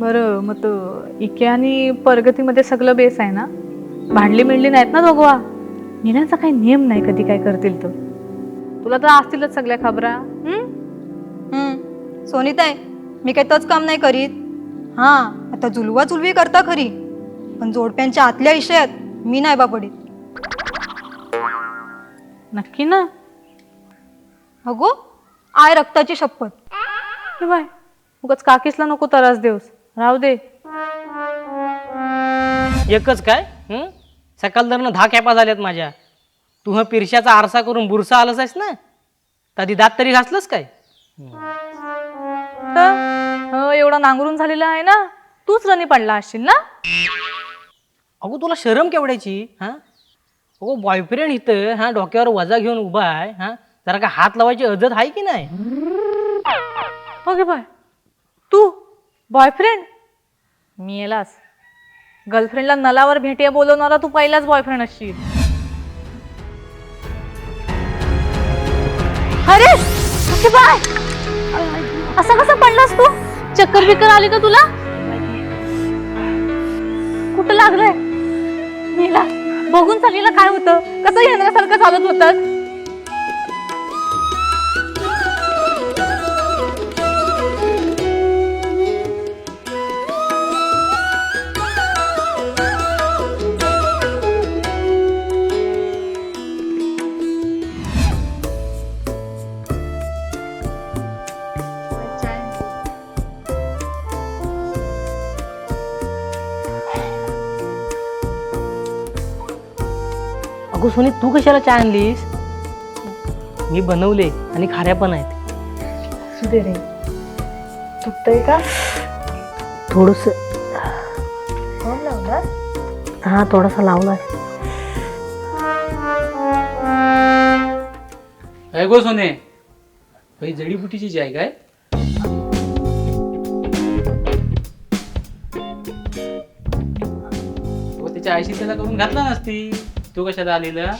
बरं मग तो इके आणि प्रगतीमध्ये सगळं बेस आहे ना? भांडली मिळली नाहीत ना दोघवा नेण्याचा काही नियम नाही कधी काय करतील तो. तुला तर असतीलच सगळ्या खबरा. हम्म? हम्म सोनीताई मी काही तोच काम नाही करीत. हां आता जुलवा जुलवी करता खरी. पण जोडप्यांच्या आतल्या विषयात मी नाही बा पडीत नक्की ना? अगो आय रक्ताची शपथ. बाय उगाच काकीसला नको त्रास देऊस. राहू दे. एकच काय? हं? सकाळ दरनं दहा कॅपा झाल्यात माझ्या. तू हा पिरशाचा आरसा करून बुरसा आलास आहेस ना? कधी दात तरी घासलंस काय? तर हो, एवढा नांगरून झालेला आहे ना तूच रणी पडला असशील ना? अगो तुला शरम केवढ्याची? हा? अगो बॉयफ्रेंड इथं हा डोक्यावर वजा घेऊन उभा आहे हा? जरा का हात लावायची अजत आहे की नाही? गे बाय. तू? बॉयफ्रेंड मी येलास गर्लफ्रेंडला नलावर भेटिया बोलवणारा तू पहिलाच बॉयफ्रेंड असशील. अरे ओके बाय! असं कसं पडलास तू? चक्कर बिक्कर आली का तुला? कुठं लागलंय? मीला बघून चालीला काय होतं? कसं येण्यासारखं चालत होतं? अगो सोनी तू कशाला चहा आणलीस? मी बनवले आणि खाऱ्या पण आहेत. रे. दुखतंय का? थोडस. हा थोडासा लावलाय काय गो सोने ही जडीबुटीची जी आहे काय? त्याच्या आईशी त्याला करून घातला नसती. तू कशाला आलेलं?